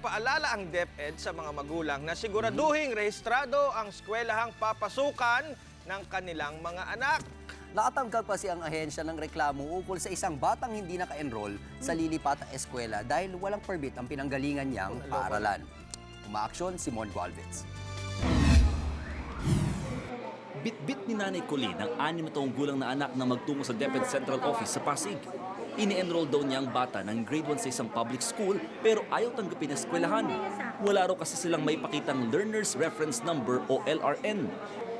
nagpaalala ang DepEd sa mga magulang na siguraduhing rehistrado ang eskwelahang papasukan ng kanilang mga anak. Nakatanggap kasi ang ahensya ng reklamo ukol sa isang batang hindi naka-enroll sa lilipat na eskwela dahil walang permit ang pinanggalingan niyang paaralan. Umaaksyon si Mon Gualvez. Bit-bit ni Nanay Colleen ang anim na taong gulang na anak na magtungo sa DepEd Central Office sa Pasig. Ini-enroll daw niya ang bata ng grade 1 sa isang public school pero ayaw tanggapin ang eskwelahan. Wala raw kasi silang may pakitang Learner's Reference Number o LRN.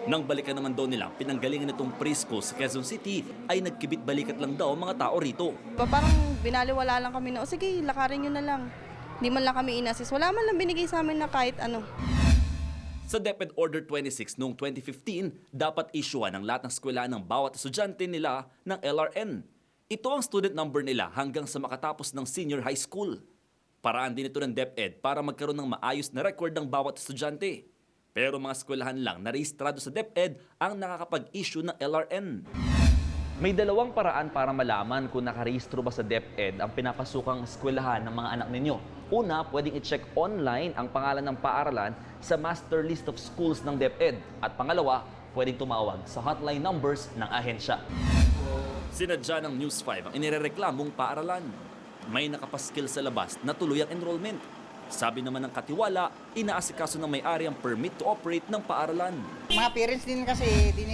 Nang balikan naman daw nila, pinanggalingan nitong preschool sa Quezon City ay nagkibit-balikat lang daw mga tao rito. Pa- Parang binaliwala lang kami na, o sige, lakarin nyo na lang. Hindi man lang kami inasis. Wala man lang binigay sa amin na kahit ano. Sa DepEd Order 26 noong 2015, dapat isyuhan ng lahat ng eskwelahan ng bawat estudyante nila ng LRN. Ito ang student number nila hanggang sa makatapos ng senior high school. Paraan din ito ng DepEd para magkaroon ng maayos na record ng bawat estudyante. Pero mga eskwelahan lang na rehistrado sa DepEd ang nakakapag-issue ng LRN. May dalawang paraan para malaman kung nakarehistro ba sa DepEd ang pinapasukang eskwelahan ng mga anak ninyo. Una, pwedeng i-check online ang pangalan ng paaralan sa Master List of Schools ng DepEd. At pangalawa, pwedeng tumawag sa hotline numbers ng ahensya. Sinadya ng News 5 ang inirereklamong paaralan. May nakapaskil sa labas na tuloy ang enrollment. Sabi naman ng katiwala, inaasikaso ng may-ari ang permit to operate ng paaralan. Mga parents din kasi din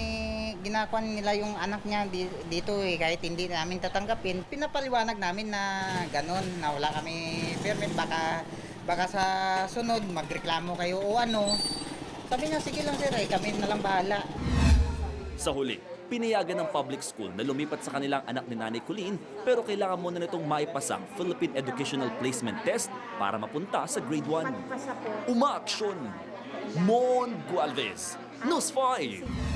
ginakuha nila yung anak niya di- dito eh kahit hindi namin tatanggapin. Pinapaliwanag namin na ganun na wala kami permit baka baka sa sunod magreklamo kayo o ano. Sabi niya sige lang sir eh kami na lang bahala. Sa huli, pinayagan ng public school na lumipat sa kanilang anak ni Nanay Colleen pero kailangan muna nitong maipasang Philippine Educational Placement Test para mapunta sa grade 1. Umaaksyon! Mon Gualvez, News 5!